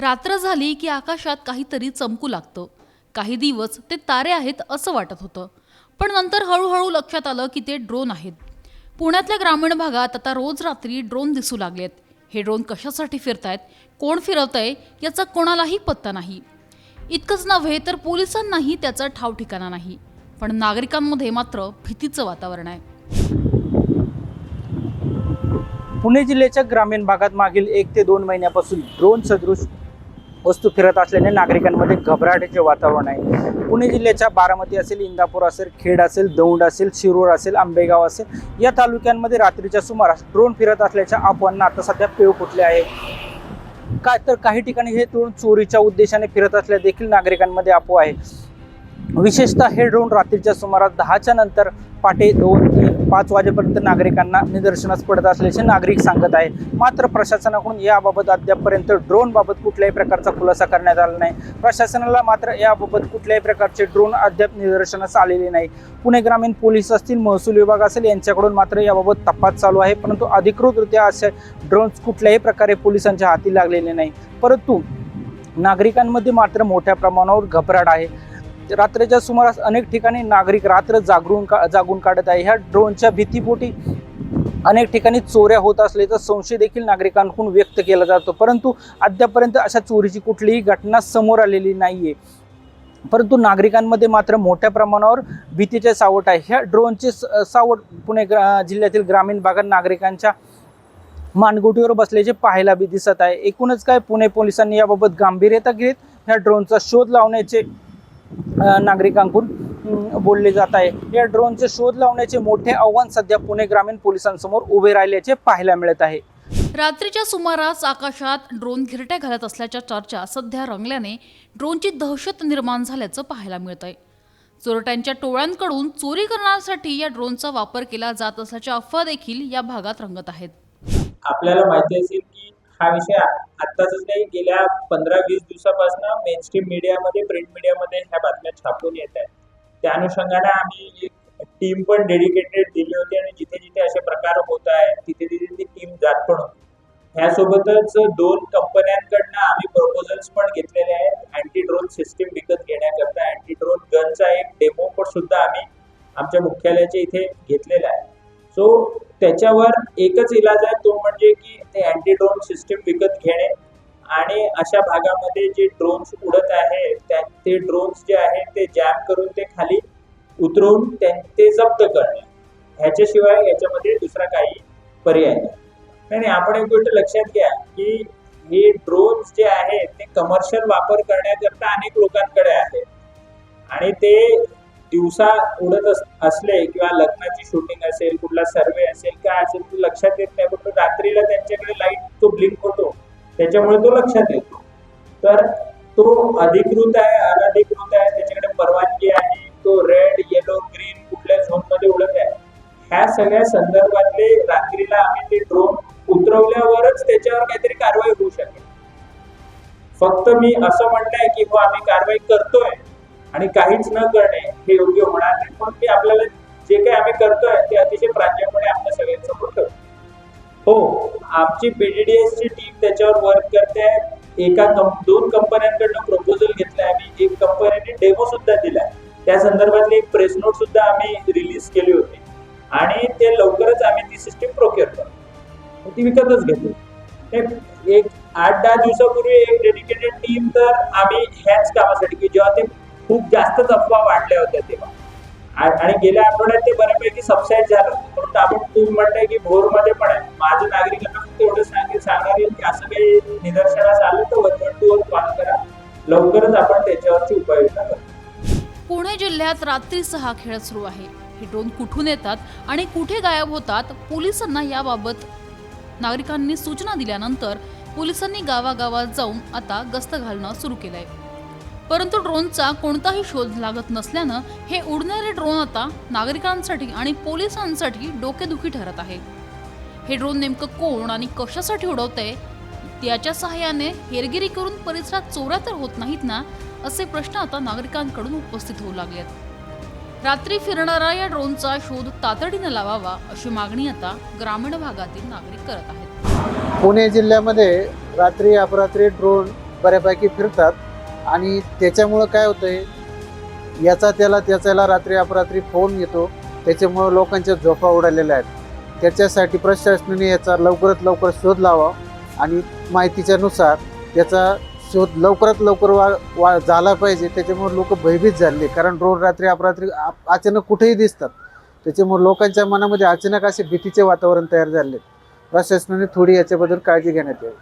रात्र झाली की आकाशात काहीतरी चमकू लागतं. काही दिवस ते तारे आहेत असं वाटत होतं. पण नंतर हळूहळू लक्षात आलं की ते ड्रोन आहेत. पुण्यातल्या ग्रामीण भागात आता रोज रात्री ड्रोन दिसू लागलेत. हे ड्रोन कशासाठी फिरतायत? कोण फिरवतंय? याचा कोणालाही पत्ता नाही. इतकंच नव्हे तर पोलिसांनाही त्याचा ठाव ठिकाणा नाही. पण नागरिकांमध्ये मात्र भीतीचं वातावरण आहे. पुणे जिल्ह्याच्या ग्रामीण भागात मागील एक ते दोन महिन्यापासून ड्रोन सदृश वस्तू फिरत असल्याने नागरिकांमध्ये घबराटीचे वातावरण आहे. पुणे जिल्ह्याच्या बारामती असेल इंदापूर असेल खेड असेल दौंड असेल शिरूर असेल आंबेगाव असेल या तालुक्यांमध्ये रात्रीच्या सुमारास ड्रोन फिरत असल्याच्या अफवांना आता सध्या पेव फुटले आहे. काय तर काही ठिकाणी हे ड्रोन चोरीच्या उद्देशाने फिरत असल्या देखील नागरिकांमध्ये अफवा आहे. विशेषतः हे ड्रोन रात्रीच्या सुमारास दहाच्या नंतर पाटे दोन तीन पाच वाजेपर्यंत नागरिकांना निदर्शनास पडत असल्याचे नागरिक सांगत आहे मात्र प्रशासनाकडून याबाबत अद्यापपर्यंत ड्रोनबाबत कुठल्याही प्रकारचा खुलासा करण्यात आला नाही. प्रशासनाला मात्र याबाबत कुठल्याही प्रकारचे ड्रोन अद्याप निदर्शनास आलेले नाही. पुणे ग्रामीण पोलीस असतील महसूल विभाग असेल यांच्याकडून मात्र याबाबत तपास चालू आहे. परंतु अधिकृतरित्या असे ड्रोन्स कुठल्याही प्रकारे पोलिसांच्या हाती लागलेले नाही. परंतु नागरिकांमध्ये मात्र मोठ्या प्रमाणावर घबराट आहे. रात्रीच्या सुमारास अनेक ठिकाणी नागरिक रात्र जागरून का जागून काढत आहे. ह्या ड्रोनच्या भीतीपोटी अनेक ठिकाणी चोऱ्या होत असल्याचा संशय देखील नागरिकांकडून व्यक्त केला जातो. परंतु अद्यापर्यंत अशा चोरीची कुठलीही घटना समोर आलेली नाही आहे परंतु नागरिकांमध्ये मात्र मोठ्या प्रमाणावर भीतीचे सावट आहे. ह्या ड्रोनचे स- सावट पुणे ग्रा जिल्ह्यातील ग्रामीण भागात नागरिकांच्या मानगुटीवर बसल्याचे पाहायला बी दिसत आहे. एकूणच काय पुणे पोलिसांनी याबाबत गांभीर्यता घेत ह्या ड्रोनचा शोध लावण्याचे नागरिकांकडून बोलले जात आहे. या ड्रोनचे शोध लावण्याचे मोठे आव्हान सध्या पुणे ग्रामीण पोलिसांसमोर उभे राहिल्याचे पाहायला मिळत आहे. रात्रीच्या सुमारास आकाशात ड्रोन घिरट्या घालत असल्याच्या चर्चा सध्या रंगल्याने ड्रोनची दहशत निर्माण झाल्याचं पाहायला मिळत आहे चोरट्यांच्या टोळ्यांकडून चोरी करण्यासाठी या ड्रोनचा वापर केला जात असल्याच्या अफवा देखील या भागात रंगत आहेत. आपल्याला माहिती असेल की हा विषय आत्ताच नाही गेल्या पंधरा वीस दिवसापासून मेनस्ट्रीम मीडियामध्ये प्रिंट मीडियामध्ये ह्या बातम्या छापून येत आहेत. त्या अनुषंगाने आम्ही एक टीम पण डेडिकेटेड दिली होती आणि जिथे जिथे असे प्रकार होत आहेत तिथे तिथे ती टीम जात पण होती. ह्यासोबतच दोन कंपन्यांकडनं आम्ही प्रपोजल्स पण घेतलेले आहेत. अँटी ड्रोन सिस्टीम विकत घेण्याकरता. अँटी ड्रोन गनचा एक डेमो पण सुद्धा आम्ही आमच्या मुख्यालयाच्या इथे घेतलेला आहे. सो त्याच्यावर एकच इलाज आहे तो म्हणजे की ते अँटी ड्रोन सिस्टीम विकत घेणे. आणि अशा भागामध्ये जे ड्रोन्स उडत आहे त्या ते ड्रोन्स जे आहे ते जॅम करून ते खाली उतरवून त्यां- ते जप्त करणे. ह्याच्याशिवाय याच्यामध्ये दुसरा काही पर्याय नाही. नाही नाही, आपण एक गोष्ट लक्षात घ्या की हे ड्रोन्स जे आहेत ते कमर्शियल वापर करण्याकरता अनेक लोकांकडे आहेत. आणि ते दिवसा उडत असले किंवा लग्नाची शूटिंग असेल कुठला सर्वे असेल काय असेल ते लक्षात येत नाही. पण रात्रीला त्यांच्याकडे लाइट तो ब्लिंक होतो. त्याच्यामुळे तो लक्षात येतो. तर तो अधिकृत आहे अनधिकृत आहे त्याच्याकडे परवानगी आहे. तो रेड येलो ग्रीन कुठल्या झोनमध्ये उडत आहे. ह्या सगळ्या संदर्भातले रात्रीला आम्ही ते ड्रोन उतरवल्यावरच त्याच्यावर काहीतरी कारवाई होऊ शकेल. फक्त मी असं म्हणलंय की हो आम्ही कारवाई करतोय. आणि काहीच न करणे हे योग्य होणार नाही. पण मी आपल्याला जे काही आम्ही करतोय ते अतिशय प्रांजळपणे आपल्या सगळ्यांसमोर करतो. हो आमची पीडीडीएस ची टीम त्याच्यावर वर्क करते. एका कंप दोन कंपन्यांकडनं प्रपोजल आहे आम्ही. एक कंपनीने डेमो सुद्धा दिलाय. त्या संदर्भातली एक प्रेस नोट सुद्धा आम्ही रिलीज केली होती. आणि ते लवकरच आम्ही ती सिस्टीम प्रोक्युअर करतो. ती विकतच घेतो. एक आठ दहा दिवसापूर्वी एक डेडिकेटेड टीम तर आम्ही ह्याच कामासाठी की जेव्हा ते खूप जास्तच अफवा वाढल्या होत्या तेव्हा. आणि गेल्या आठवड्यात ते बऱ्यापैकी सबसाईड झालं होतं. परंतु आपण तू म्हणताय की भोरमध्ये पण आहे. माझं नागरिकांना फक्त एवढं सांगेल सांगणार येईल की असं काही निदर्शनास आलं तर वनवटूवर वन कॉल करा. लवकरच आपण त्याच्यावरची उपाययोजना करू. पुणे जिल्ह्यात रात्री सहा खेळ सुरू आहे. हे ड्रोन कुठून येतात आणि कुठे गायब होतात पोलिसांना याबाबत नागरिकांनी सूचना दिल्यानंतर पोलिसांनी गावागावात जाऊन आता गस्त घालणं सुरू केलंय. परंतु ड्रोनचा कोणताही शोध लागत नसल्यानं हे उडणारे ड्रोन आता नागरिकांसाठी आणि पोलिसांसाठी डोकेदुखी ठरत आहे. हे ड्रोन नेमकं कोण आणि कशासाठी उडवतंय? त्याच्या सहाय्याने हेरगिरी करून परिसरात चोऱ्या तर होत नाहीत ना असे प्रश्न आता नागरिकांकडून उपस्थित होऊ लागलेत रात्री फिरणारा या ड्रोनचा शोध तातडीनं लावावा अशी मागणी आता ग्रामीण भागातील नागरिक करत आहेत. पुणे जिल्ह्यामध्ये रात्री अपरात्री ड्रोन बऱ्यापैकी फिरतात. आणि त्याच्यामुळं काय होतंय याचा त्याला त्याच्याला रात्री अपरात्री फोन येतो. त्याच्यामुळं लोकांच्या झोपा उडालेल्या आहेत. त्याच्यासाठी प्रशासनाने याचा लवकरात लवकर शोध लावा आणि माहितीच्यानुसार त्याचा शोध लवकरात लवकर वा वा झाला पाहिजे. त्याच्यामुळे लोक भयभीत झाले कारण रोज रात्री अपरात्री अचानक कुठेही दिसतात. त्याच्यामुळे लोकांच्या मनामध्ये अचानक असे भीतीचे वातावरण तयार झाले प्रशासनाने थोडी याच्याबद्दल काळजी घेण्यात यावी.